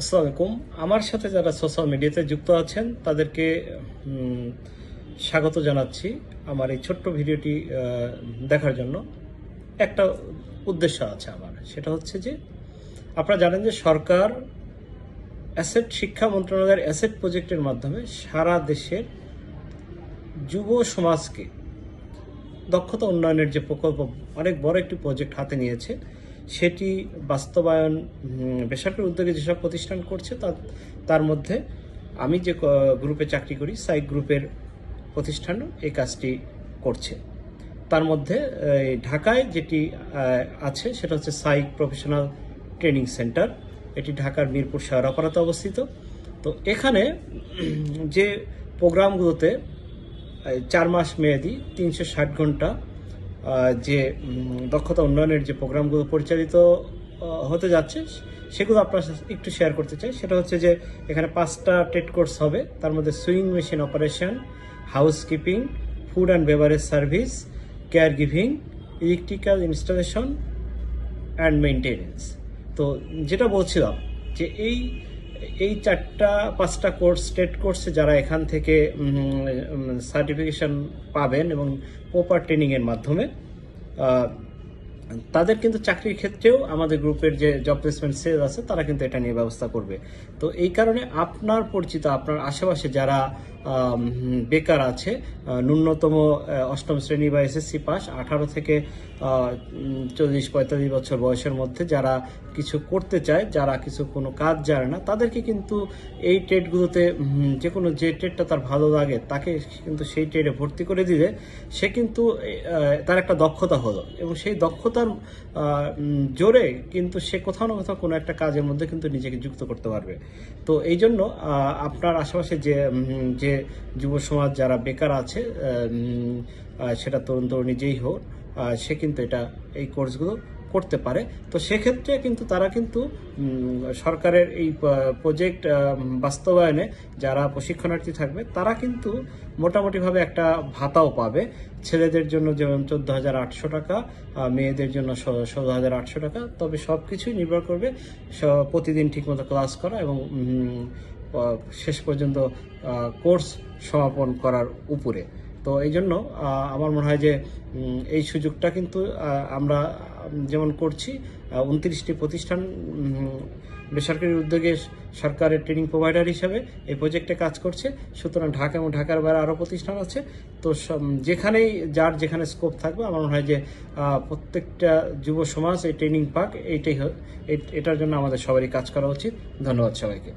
আসসালামু আলাইকুম আমার সাথে যারা সোশ্যাল মিডিয়াতে যুক্ত আছেন, তাদেরকে স্বাগত জানাচ্ছি আমার এই ছোট্ট ভিডিওটি দেখার জন্য। একটা উদ্দেশ্য আছে আমার, সেটা হচ্ছে যে, আপনারা জানেন যে সরকার অ্যাসেট শিক্ষা মন্ত্রণালয়ের অ্যাসেট প্রজেক্টের মাধ্যমে সারা দেশের যুব সমাজকে দক্ষতা উন্নয়নের যে প্রকল্প, অনেক বড় একটি প্রজেক্ট হাতে নিয়েছে। সেটি বাস্তবায়ন বেসরকারি উদ্যোগে যেসব প্রতিষ্ঠান করছে তার মধ্যে আমি যে গ্রুপে চাকরি করি, সাইক গ্রুপের প্রতিষ্ঠানও এই কাজটি করছে। তার মধ্যে ঢাকায় যেটি আছে সেটা হচ্ছে সাইক প্রফেশনাল ট্রেনিং সেন্টার। এটি ঢাকার মিরপুর শেওড়াপাড়াতে অবস্থিত। তো এখানে, যে প্রোগ্রামগুলোতে চার মাস মেয়াদি তিনশো ষাট ঘণ্টা যে দক্ষতা উন্নয়নের যে প্রোগ্রামগুলো পরিচালিত হতে যাচ্ছে, সেগুলো আপনার একটু শেয়ার করতে চাই। সেটা হচ্ছে যে, এখানে পাঁচটা টেট কোর্স হবে। তার মধ্যে sewing machine operation housekeeping food and beverage service care giving electrical installation and maintenance তো, যেটা বলছিলাম যে, এই এই চারটা, পাঁচটা কোর্স, স্টেট কোর্সে যারা এখান থেকে সার্টিফিকেশন পাবেন এবং প্রপার ট্রেনিংয়ের মাধ্যমে তাদের কিন্তু চাকরির ক্ষেত্রেও আমাদের গ্রুপের যে জব প্লেসমেন্ট সেল আছে, তারা কিন্তু এটা নিয়ে ব্যবস্থা করবে। তো এই কারণে আপনার পরিচিত, আপনার আশেপাশে যারা বেকার আছে। ন্যূনতম অষ্টম শ্রেণি বা এসএসসি পাস, আঠারো থেকে চল্লিশ, পঁয়তাল্লিশ বছর বয়সের মধ্যে যারা কিছু করতে চায়, যারা কিছু কোনো কাজ জানে না, তাদেরকে কিন্তু এই ট্রেডগুলোতে যে কোনো যে ট্রেডটা তার ভালো লাগে, তাকে কিন্তু সেই ট্রেডে ভর্তি করে দিলে সে কিন্তু তার একটা দক্ষতা হলো। এবং সেই দক্ষতার জোরে কিন্তু সে কোথাও না কোথাও কোনো একটা কাজের মধ্যে কিন্তু নিজেকে যুক্ত করতে পারবে। তো এই জন্য আপনার আশেপাশে যে যে যুব সমাজ যারা বেকার আছে সেটা তরুণ তরুণী যেই হোক সে কিন্তু এটা, এই কোর্সগুলো করতে পারে। তো সেক্ষেত্রে কিন্তু তারা কিন্তু সরকারের এই প্রজেক্ট বাস্তবায়নে যারা প্রশিক্ষণার্থী থাকবে, তারা কিন্তু মোটামুটিভাবে একটা ভাতাও পাবে। ছেলেদের জন্য যেমন চোদ্দ হাজার আটশো টাকা মেয়েদের জন্য ষোলো হাজার আটশো টাকা। তবে সব কিছুই নির্ভর করবে প্রতিদিন ঠিকমতো ক্লাস করা এবং শেষ পর্যন্ত কোর্স সমাপন করার উপরে। তো এই জন্য আমার মনে হয় যে এই সুযোগটা কিন্তু আমরা যেমন করছি উনত্রিশটি প্রতিষ্ঠান বেসরকারি উদ্যোগে সরকারের ট্রেনিং প্রোভাইডার হিসেবে এই প্রজেক্টে কাজ করছে। সুতরাং ঢাকা এবং ঢাকার বাইরে আরও প্রতিষ্ঠান আছে। তো যেখানেই, যার যেখানে স্কোপ থাকবে, আমার মনে হয় যে প্রত্যেকটা যুব সমাজ এই ট্রেনিং পাক, এইটাই এটার জন্য আমাদের সবারই কাজ করা উচিত। ধন্যবাদ সবাইকে।